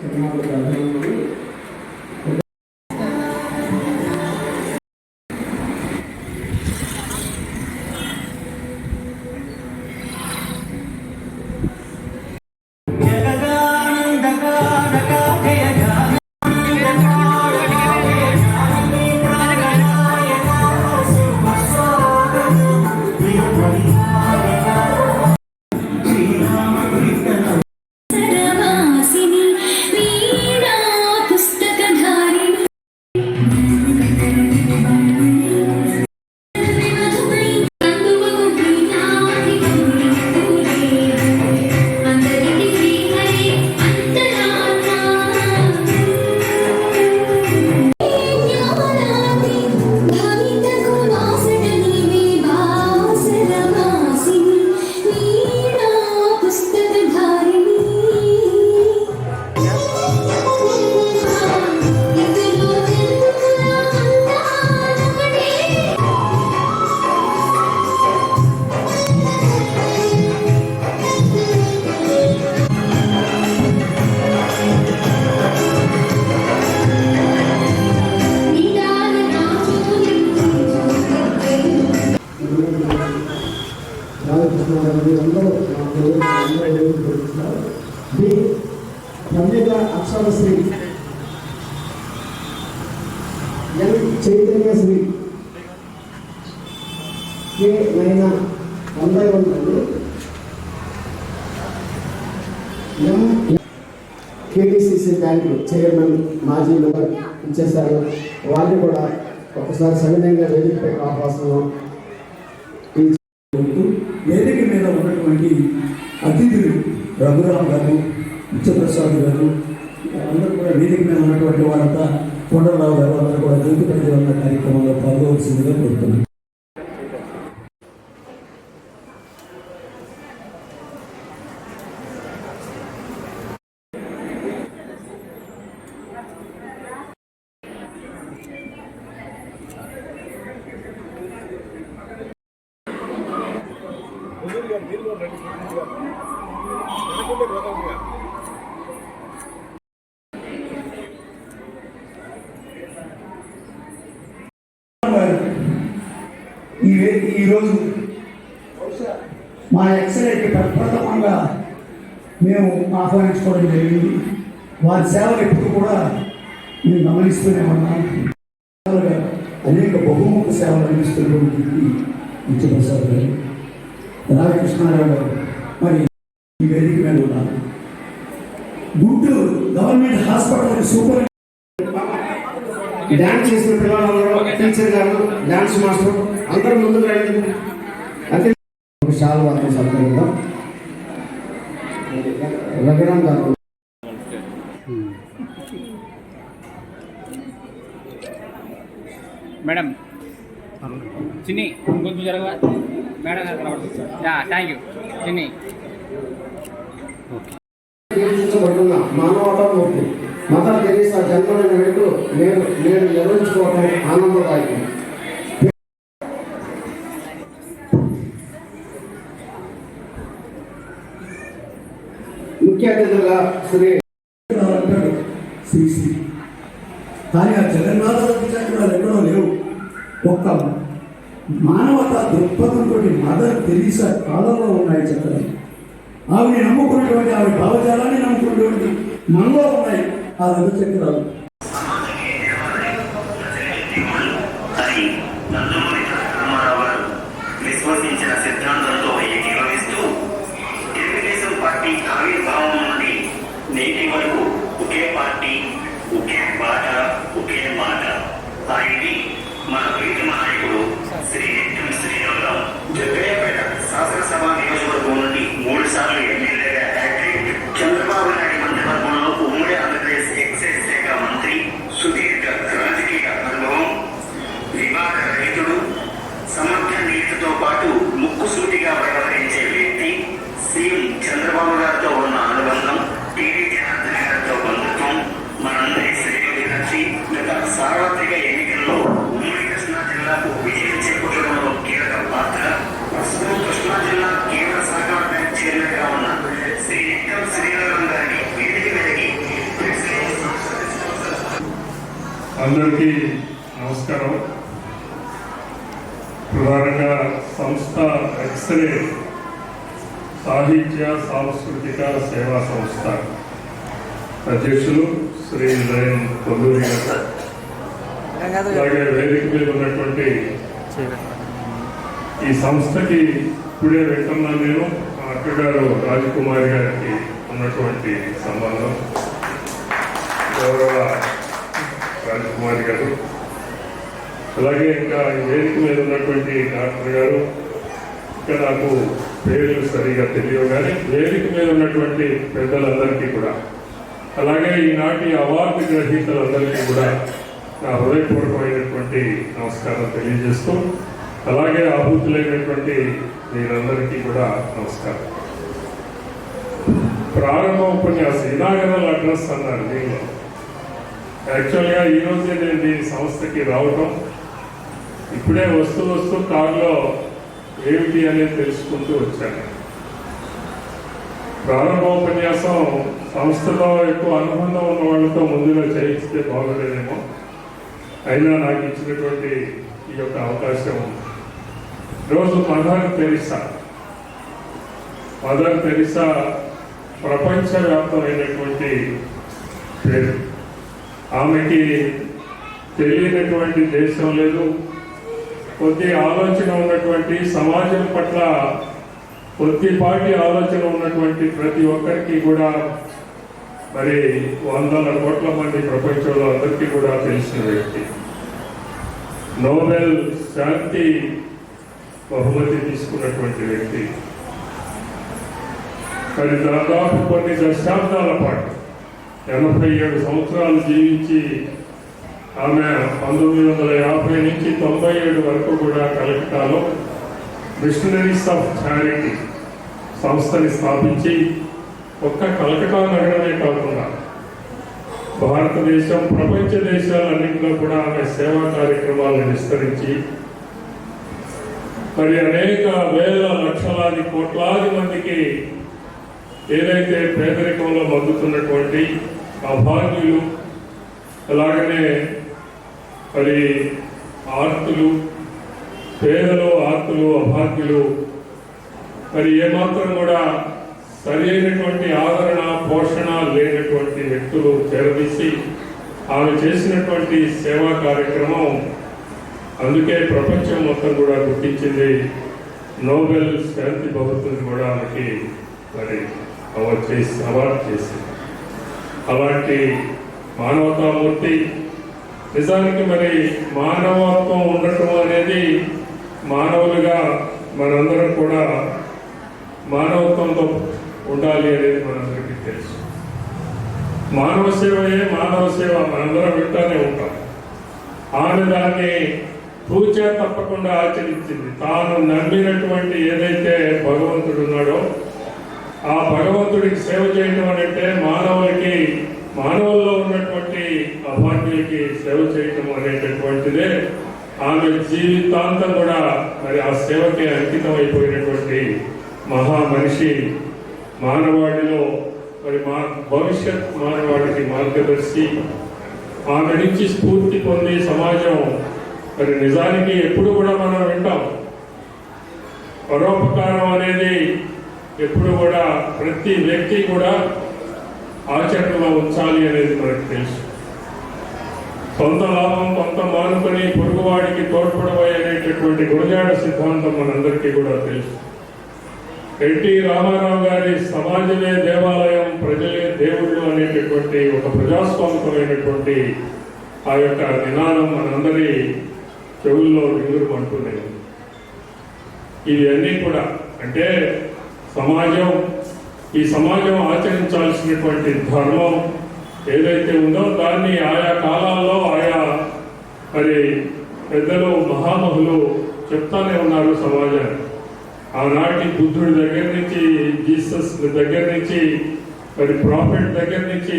Obrigado. కే నైనా వందై వందలు? ఎం? కేటీసీసీ బ్యాంకు చైర్మన్ మాజీ మెంబర్ ఇచ్చేశారు. వారిని కూడా ఒకసారి సవినయంగా వేదికపై ఆహ్వాసం వేదిక మీద ఉన్నటువంటి అతిథులు రఘురామ్ గారు ఉచ్చప్రసాద్ గారు అందరూ కూడా వేదిక మీద ఉన్నటువంటి వాళ్ళంతా కొండలరావు గారు అందరూ కూడా జ్యోతి ఉన్న కార్యక్రమంలో పాల్గొవలసిందిగా కోరుతున్నాను ఈరోజు మా ఎక్సలెంట్ ప్రప్రథమంగా మేము ఆహ్వానించుకోవడం జరిగింది. వారి సేవలు ఎప్పుడు కూడా మేము గమనిస్తూనే ఉన్నాం. అనేక బహుముఖ సేవలు అందిస్తున్నటువంటి విద్యప్రసాద్ గారు. రామకృష్ణారావు గారు మరి ఈ వేదిక మీద ఉన్నారు Guntur government hospital super dance చేసిన పిల్లలందరూ టీచర్ గారు డ్యాన్స్ మాస్టర్. అందరూ ముందుకు రండి. అతి. సత్కరిద్దాం రఘురామ్ గారు. మేడం చిన్ని కొంచెం జరగవా? మేడం గారు థ్యాంక్ యూ. చిన్ని. కీర్తించబడుతున్న మానవతామూర్తి మదర్ తెరీసా జన్మదిన వేడుకలు నేను నేను నిర్వహించుకోవడం ఆనందదాయకం ముఖ్య అతిథులుగా శ్రీ శ్రీశ్రీ కానీ ఆ జగన్నాథ చక్రాలు ఎక్కడో లేవు. ఒక్క మానవత దృక్పథంతో మదర్ తెరీసా కాలంలో ఉన్నాయి చక్రాలు ఆవిడ నమ్ముకున్నటువంటి ఆవిడ భావజాలాన్ని నమ్ముకున్నటువంటి మనలో ఉన్నాయి. ఆ రథ చక్రాలు విశ్వసించిన సిద్ధాంతం అందరికీ నమస్కారం. ప్రధానంగా సంస్థ ఎక్స్రే సాహిత్య సాంస్కృతిక సేవా సంస్థ అధ్యక్షులు శ్రీ లయన్ కొల్లూరి గారు. అలాగే వేదిక మీద ఉన్నటువంటి ఈ సంస్థకి ఇప్పుడే వెళ్తున్నా నేను. మా అక్కగారు రాజకుమారి గారికి ఉన్నటువంటి సంబంధం. గౌరవ రాజకుమారి గారు. అలాగే ఇంకా వేదిక మీద ఉన్నటువంటి డాక్టర్ గారు ఇంకా నాకు పేర్లు సరిగా తెలియవు కానీ వేదిక మీద ఉన్నటువంటి పెద్దలందరికీ కూడా. అలాగే ఈనాటి అవార్డు గ్రహీతలందరికీ కూడా నా హృదయపూర్వకమైనటువంటి నమస్కారం తెలియజేస్తూ అలాగే ఆహుతులైనటువంటి మీరందరికీ కూడా నమస్కారం. ప్రారంభ ఉపన్యాసం ఇనాగరల్ అడ్రస్ అన్నారు దీనిలో యాక్చువల్గా ఈ రోజే నేను దీని సంస్థకి రావటం. ఇప్పుడే వస్తూ వస్తూ కారులో ఏమిటి అనేది తెలుసుకుంటూ వచ్చాను. ప్రారంభోపన్యాసం సంస్థలో ఎక్కువ అనుబంధం ఉన్న వాళ్ళతో ముందుగా చేయిస్తే బాగుండేదేమో. అయినా నాకు ఇచ్చినటువంటి ఈ యొక్క అవకాశం రోజు మదర్ తెరిసా. మదర్ తెరిసా ప్రపంచవ్యాప్తమైనటువంటి పేరు. ఆమెకి తెలియనటువంటి దేశం లేదు. కొద్ది ఆలోచన ఉన్నటువంటి సమాజం పట్ల కొద్దిపాటి ఆలోచన ఉన్నటువంటి ప్రతి ఒక్కరికి కూడా మరి వందల కోట్ల మంది ప్రపంచంలో అందరికీ కూడా తెలిసిన వ్యక్తి. నోబెల్ శాంతి బహుమతి తీసుకున్నటువంటి వ్యక్తి. మరి దాదాపు కొన్ని దశాబ్దాల పాటు ఎనభై ఏడు సంవత్సరాలు జీవించి ఆమె పంతొమ్మిది వందల యాభై నుంచి తొంభై ఏడు వరకు కూడా కలెక్టాలో మిషనరీస్ ఆఫ్ చారిటీ సంస్థని స్థాపించి ఒక్క కలకటా నగరమే కాకుండా భారతదేశం ప్రపంచ దేశాలన్నింటిలో కూడా ఆమె సేవా కార్యక్రమాలను విస్తరించి మరి అనేక వేల లక్షలాది కోట్లాది మందికి ఏదైతే పేదరికంలో మగ్గుతున్నటువంటి అభాగ్యులు అలాగనే మరి ఆర్తులు పేదలు ఆర్తులు అభాగ్యులు. మరి ఏమాత్రం కూడా సరైనటువంటి అయినటువంటి ఆదరణ పోషణ లేనటువంటి వ్యక్తులు చేరదీసి ఆమె చేసినటువంటి సేవా కార్యక్రమం అందుకే ప్రపంచం మొత్తం కూడా గుర్తించింది. నోబెల్ శాంతి బహుమతిని కూడా ఆమెకి మరి అవార్డు చేసి అవార్డు చేసింది. అలాంటి మానవతామూర్తి. నిజానికి మరి మానవత్వం ఉండటం అనేది మానవులుగా మనందరం కూడా మానవత్వంతో ఉండాలి అనేది మనందరికీ తెలుసు. మానవ సేవయే మానవ సేవ మనందరం వింటానే ఉంటాం. ఆమె దాన్ని పూజ తప్పకుండా ఆచరించింది. తాను నమ్మినటువంటి ఏదైతే భగవంతుడు ఉన్నాడో ఆ భగవంతుడికి సేవ చేయటం అని అంటే మానవులకి మానవుల్లో ఉన్నటువంటి అభాగ్యులకి సేవ చేయటం అనేటటువంటిదే ఆమె జీవితాంతం కూడా మరి ఆ సేవకి అంకితం అయిపోయినటువంటి మహా మనిషి మానవాడిలో మరి మా భవిష్యత్ మానవాడికి మార్గదర్శి. ఆమె నుంచి స్ఫూర్తి పొంది సమాజం. మరి నిజానికి ఎప్పుడు కూడా మనం వింటాం. పరోపకారం అనేది ఎప్పుడు కూడా ప్రతి వ్యక్తి కూడా ఆచరణలో ఉంచాలి అనేది మనకు తెలుసు. సొంత లాభం కొంత మానుకొని పొరుగువాడికి తోడ్పడబోయే అనేటటువంటి గురజాడ సిద్ధాంతం మనందరికీ కూడా తెలుసు. ఎన్టీ రామారావు గారి సమాజమే దేవాలయం ప్రజలే దేవుళ్ళు అనేటటువంటి ఒక ప్రజాస్వామికమైనటువంటి ఆ యొక్క నినాదం మనందరి చెవుల్లో రింగురుమంటున్నాయి ఇవన్నీ కూడా అంటే సమాజం ఈ సమాజం ఆచరించాల్సినటువంటి ధర్మం ఏదైతే ఉందో దాన్ని ఆయా కాలాల్లో ఆయా మరి పెద్దలు మహామహులు చెప్తానే ఉన్నారు సమాజాన్ని. ఆనాటి బుద్ధుడి దగ్గర నుంచి జీసస్ దగ్గర నుంచి మరి ప్రాఫిట్ దగ్గర నుంచి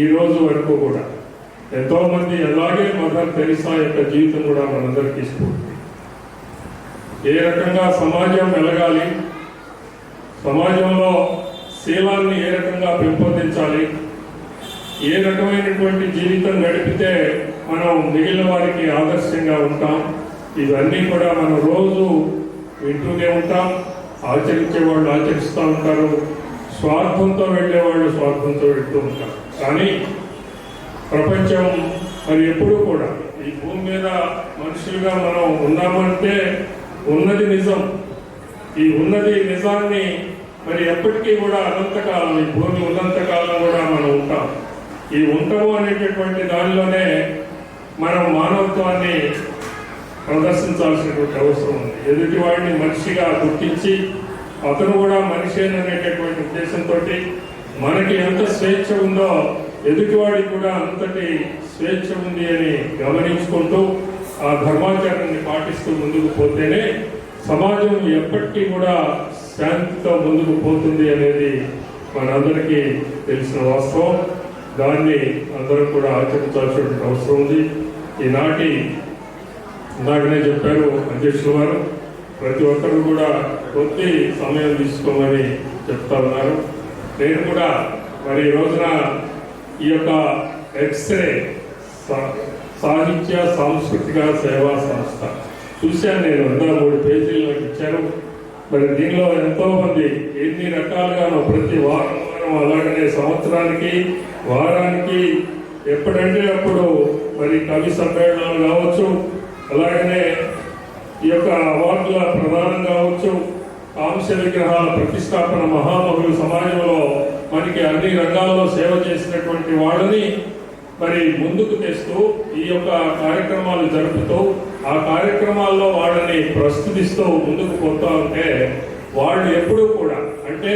ఈ రోజు వరకు కూడా ఎంతోమంది అలాగే మదర్ తెరిసా యొక్క జీవితం కూడా మనందరికీ స్ఫూర్తి. ఏ రకంగా సమాజం వెలగాలి సమాజంలో శీలాన్ని ఏ రకంగా పెంపొందించాలి? ఏ రకమైనటువంటి జీవితం గడిపితే మనం మిగిలిన వారికి ఆదర్శంగా ఉంటాం? ఇవన్నీ కూడా మనం రోజు వింటూనే ఉంటాం. ఆచరించే వాళ్ళు ఆచరిస్తూ ఉంటారు. స్వార్థంతో వెళ్ళే వాళ్ళు స్వార్థంతో వెళ్తూ ఉంటారు. కానీ ప్రపంచం మరి ఎప్పుడూ కూడా ఈ భూమి మీద మనుషులుగా మనం ఉన్నామంటే ఉన్నది నిజం. ఈ ఉన్నది నిజాన్ని మరి ఎప్పటికీ కూడా అనంతకాలం ఈ భూమి ఉన్నంతకాలం కూడా మనం ఉంటాం. ఈ ఉంటాము అనేటటువంటి దానిలోనే మనం మానవత్వాన్ని ప్రదర్శించాల్సినటువంటి అవసరం ఉంది. ఎదుటి వాడిని మనిషిగా గుర్తించి అతను కూడా మనిషి అనేటటువంటి ఉద్దేశంతో మనకి ఎంత స్వేచ్ఛ ఉందో ఎదుటివాడికి కూడా అంతటి స్వేచ్ఛ ఉంది అని గమనించుకుంటూ ఆ ధర్మాచరణని పాటిస్తూ ముందుకు పోతేనే సమాజం ఎప్పటికీ కూడా శాంతితో ముందుకు పోతుంది అనేది మనందరికీ తెలిసిన వాస్తవం. దాన్ని అందరం కూడా ఆచరించాల్సిన అవసరం ఉంది. ఈనాటి ఇందాకనే చెప్పారు అధ్యక్షుల వారు ప్రతి ఒక్కరు కూడా కొద్ది సమయం తీసుకోమని చెప్తా ఉన్నారు. నేను కూడా మరి ఈ రోజున ఈ యొక్క ఎక్స్రే సా- సాహిత్య సాంస్కృతిక సేవా సంస్థ చూశాను నేను వంద మూడు పేజీల్లో ఇచ్చాను మరి దీనిలో ఎంతోమంది ఎన్ని రకాలుగానో ప్రతి వారం వారం అలాగనే సంవత్సరానికి వారానికి ఎప్పుడంటే అప్పుడు మరి కవి సమ్మేళనాలు కావచ్చు అలాగనే ఈ యొక్క అవార్డుల ప్రదానం కావచ్చు కాంస్య విగ్రహాల ప్రతిష్టాపన మహామహులు సమాజంలో మనకి అన్ని రంగాల్లో సేవ చేసినటువంటి వాళ్ళని మరి ముందుకు తెస్తూ ఈ యొక్క కార్యక్రమాలు జరుపుతూ ఆ కార్యక్రమాల్లో వాళ్ళని ప్రస్తుతిస్తూ ముందుకు పోతా ఉంటే వాళ్ళు ఎప్పుడూ కూడా అంటే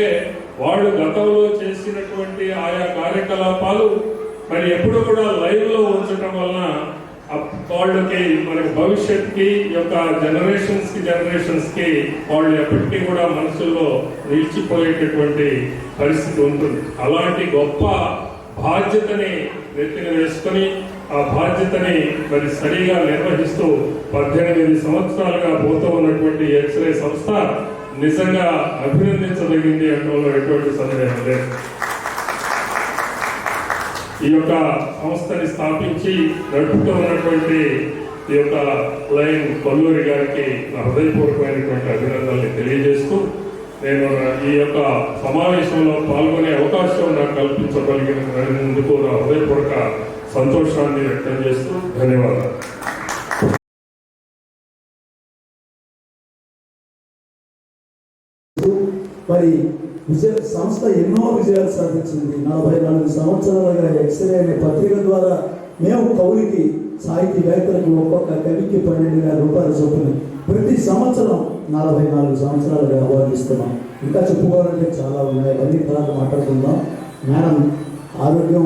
వాళ్ళు గతంలో చేసినటువంటి ఆయా కార్యకలాపాలు మరి ఎప్పుడు కూడా లైవ్లో ఉంచటం వలన వాళ్ళకి మనకి భవిష్యత్కి యొక్క జనరేషన్స్కి జనరేషన్స్కి వాళ్ళు ఎప్పటికీ కూడా మనసుల్లో నిలిచిపోయేటటువంటి పరిస్థితి ఉంటుంది. అలాంటి గొప్ప బాధ్యతని నెత్తిన వేసుకొని ఆ బాధ్యతని మరి సరిగా నిర్వహిస్తూ పద్దెనిమిది సంవత్సరాలుగా పోతూ ఉన్నటువంటి ఎక్స్రే సంస్థ నిజంగా అభినందించదగింది అనడంలో ఎటువంటి సందేహం లేదు. ఈ యొక్క సంస్థని స్థాపించి నడుపుతూ ఉన్నటువంటి ఈ యొక్క లైన్ కొల్లూరి గారికి నా హృదయపూర్వకమైనటువంటి అభినందనలు తెలియజేస్తూ నేను ఈ యొక్క సమావేశంలో పాల్గొనే అవకాశం నాకు కల్పించగలిగినందుకు నా హృదయపూర్వక సంతోషాన్ని వ్యక్తం చేస్తూ ధన్యవాదాలు. మరి విజయ సంస్థ ఎన్నో విజయాలు సాధించింది. నలభై నాలుగు సంవత్సరాలుగా ఎక్స్రే అనే పత్రిక ద్వారా మేము కవులకి సాహితీవేత్తలకు ఒక్కొక్క కవికి పన్నెండు వేల రూపాయలు చొప్పున ప్రతి సంవత్సరం నలభై నాలుగు సంవత్సరాలుగా అవార్డిస్తున్నాం. ఇంకా చెప్పుకోవాలంటే చాలా ఉన్నాయి. అన్ని తర్వాత మాట్లాడుకుందాం. మేడం ఆరోగ్యం